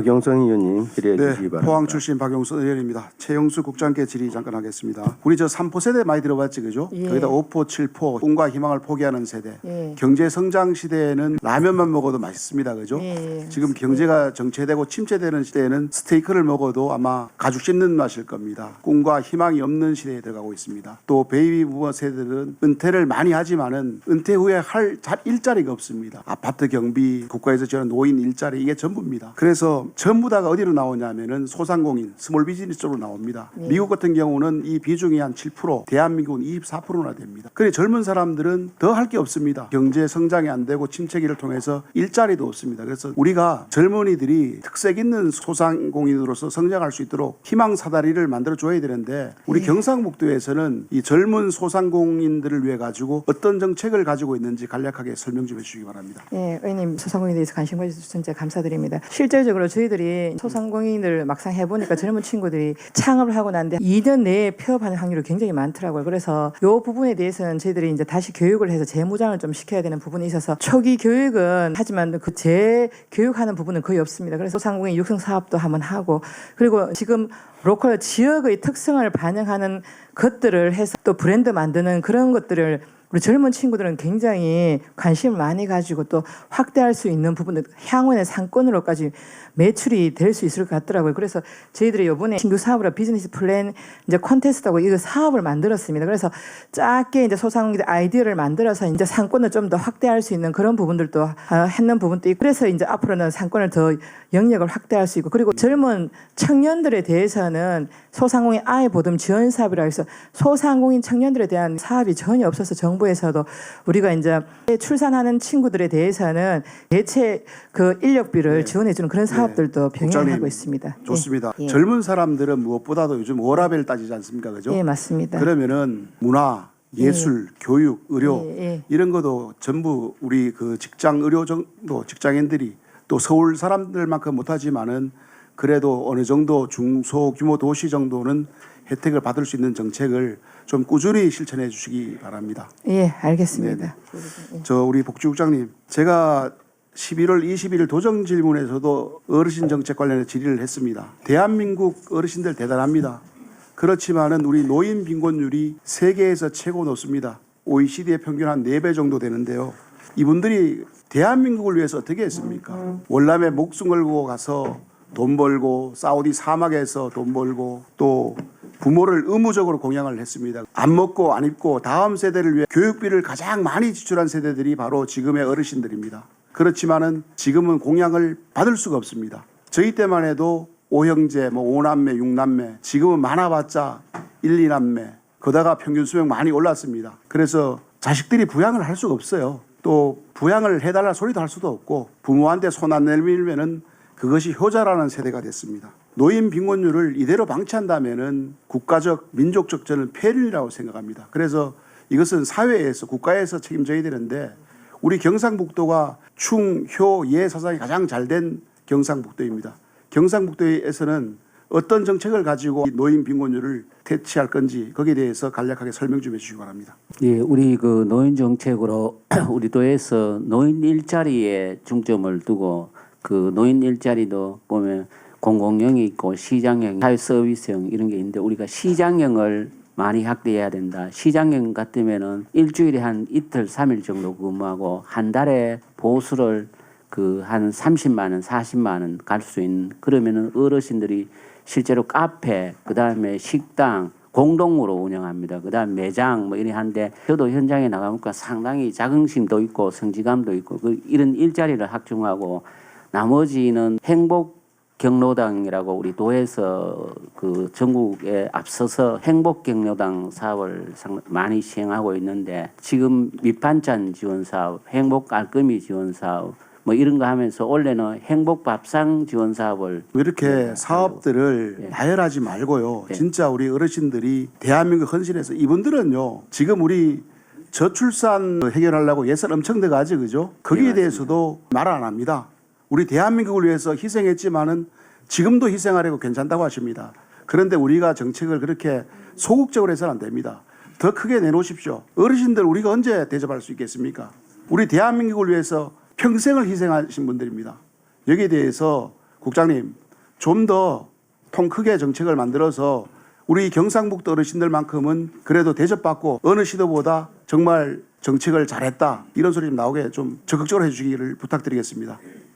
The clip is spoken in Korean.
박영선 의원님 질의해 주시기 네, 바랍니다. 포항 출신 박용수 의원입니다. 최영수 국장께 질의 잠깐 하겠습니다. 우리 저 3포 세대 많이 들어봤지 그죠? 예. 거기다 5포, 7포, 꿈과 희망을 포기하는 세대. 예. 경제 성장 시대에는 라면만 먹어도 맛있습니다. 그죠? 예, 예. 지금 경제가 정체되고 침체되는 시대에는 스테이크를 먹어도 아마 가죽 씹는 맛일 겁니다. 꿈과 희망이 없는 시대에 들어가고 있습니다. 또 베이비 부모 세대들은 은퇴를 많이 하지만은 은퇴 후에 할 자- 일자리가 없습니다. 아파트 경비, 국가에서 지원하는 노인 일자리 이게 전부입니다. 그래서 전부 다가 어디로 나오냐면은 소상공인, 스몰 비즈니스 쪽으로 나옵니다. 미국 같은 경우는 이 비중이 한 7%, 대한민국은 24%나 됩니다. 그래 젊은 사람들은 더 할 게 없습니다. 경제 성장이 안 되고 침체기를 통해서 일자리도 없습니다. 그래서 우리가 젊은이들이 특색 있는 소상공인으로서 성장할 수 있도록 희망 사다리를 만들어 줘야 되는데 우리 경상북도에서는 이 젊은 소상공인들을 위해 가지고 어떤 정책을 가지고 있는지 간략하게 설명 좀 해주시기 바랍니다. 예, 의원님 소상공인에 대해서 관심 가져주셔서 감사드립니다. 실질적으로 저희들이 소상공인을 막상 해보니까 젊은 친구들이 창업을 하고 난데 2년 내에 폐업하는 확률이 굉장히 많더라고요. 그래서 이 부분에 대해서는 저희들이 이제 다시 교육을 해서 재무장을 좀 시켜야 되는 부분이 있어서 초기 교육은 하지만 그 재교육하는 부분은 거의 없습니다. 그래서 소상공인 육성 사업도 한번 하고 그리고 지금 로컬 지역의 특성을 반영하는 것들을 해서 또 브랜드 만드는 그런 것들을 우리 젊은 친구들은 굉장히 관심을 많이 가지고 또 확대할 수 있는 부분들 향후에는 상권으로까지 매출이 될 수 있을 것 같더라고요. 그래서 저희들이 이번에 신규 사업으로 비즈니스 플랜 이제 콘테스트하고 이거 사업을 만들었습니다. 그래서 작게 이제 소상공인들 아이디어를 만들어서 이제 상권을 좀 더 확대할 수 있는 그런 부분들도 어, 했는 부분도 있고 그래서 이제 앞으로는 상권을 더 영역을 확대할 수 있고 그리고 젊은 청년들에 대해서는 소상공인 아예 보듬 지원 사업이라 해서 소상공인 청년들에 대한 사업이 전혀 없어서 정 부에서도 우리가 이제 출산하는 친구들에 대해서는 대체 그 인력비를 지원해주는 그런 사업들도 병행하고 네. 국장님, 있습니다. 좋습니다. 예. 예. 젊은 사람들은 무엇보다도 요즘 워라벨 따지지 않습니까? 그죠? 예, 맞습니다. 그러면은 문화, 예술, 교육, 의료 예, 예. 이런 것도 전부 우리 그 직장 의료 정도 직장인들이 또 서울 사람들만큼 못하지만은 그래도 어느 정도 중소규모 도시 정도는 혜택을 받을 수 있는 정책을 좀 꾸준히 실천해 주시기 바랍니다. 예, 알겠습니다. 저 우리 복지국장님, 제가 11월 20일 도정 질문에서도 어르신 정책 관련해 질의를 했습니다. 대한민국 어르신들 대단합니다. 그렇지만은 우리 노인 빈곤율이 세계에서 최고 높습니다. OECD의 평균 한 4배 정도 되는데요. 이분들이 대한민국을 위해서 어떻게 했습니까? 월남에 목숨 걸고 가서 돈 벌고 사우디 사막에서 돈 벌고 또 부모를 의무적으로 공양을 했습니다. 안 먹고 안 입고 다음 세대를 위해 교육비를 가장 많이 지출한 세대들이 바로 지금의 어르신들입니다. 그렇지만은 지금은 공양을 받을 수가 없습니다. 저희 때만 해도 오형제, 뭐 오남매, 육남매, 지금은 많아봤자 일, 이남매. 거다가 평균 수명 많이 올랐습니다. 그래서 자식들이 부양을 할 수가 없어요. 또 부양을 해달라 소리도 할 수도 없고 부모한테 손 안 내밀면은 그것이 효자라는 세대가 됐습니다. 노인 빈곤율을 이대로 방치한다면은 국가적 민족적 저는 폐륜이라고 생각합니다. 그래서 이것은 사회에서 국가에서 책임져야 되는데 우리 경상북도가 충, 효, 예 사상이 가장 잘 된 경상북도입니다. 경상북도에서는 어떤 정책을 가지고 이 노인 빈곤율을 퇴치할 건지 거기에 대해서 간략하게 설명 좀 해주시기 바랍니다. 예, 우리 그 노인 정책으로 우리 도에서 노인 일자리에 중점을 두고 그 노인 일자리도 보면 공공형이 있고 시장형, 사회 서비스형 이런 게 있는데 우리가 시장형을 많이 확대해야 된다. 시장형 같으면은 일주일에 한 이틀, 삼일 정도 근무하고 한 달에 보수를 그한 30만 원, 40만 원 갈 수 있는 그러면은 어르신들이 실제로 카페, 그다음에 식당 공동으로 운영합니다. 그다음 매장 뭐 이런 한데 저도 현장에 나가니까 상당히 자긍심도 있고 성취감도 있고 그 이런 일자리를 확충하고 나머지는 행복 경로당이라고 우리 도에서 그 전국에 앞서서 행복 경로당 사업을 상- 많이 시행하고 있는데 지금 밑반찬 지원 사업, 행복 깔끔이 지원 사업 뭐 이런 거 하면서 올해는 행복 밥상 지원 사업을 이렇게 네, 사업들을 예. 나열하지 말고요. 예. 진짜 우리 어르신들이 대한민국 헌신해서 이분들은요. 지금 우리 저출산 해결하려고 예산 엄청 들어가지 그죠? 거기에 예, 대해서도 말 안 합니다. 우리 대한민국을 위해서 희생했지만은 지금도 희생하려고 괜찮다고 하십니다. 그런데 우리가 정책을 그렇게 소극적으로 해서는 안 됩니다. 더 크게 내놓으십시오. 어르신들 우리가 언제 대접할 수 있겠습니까? 우리 대한민국을 위해서 평생을 희생하신 분들입니다. 여기에 대해서 국장님 좀 더 통 크게 정책을 만들어서 우리 경상북도 어르신들만큼은 그래도 대접받고 어느 시도보다 정말 정책을 잘했다 이런 소리 좀 나오게 좀 적극적으로 해주기를 부탁드리겠습니다.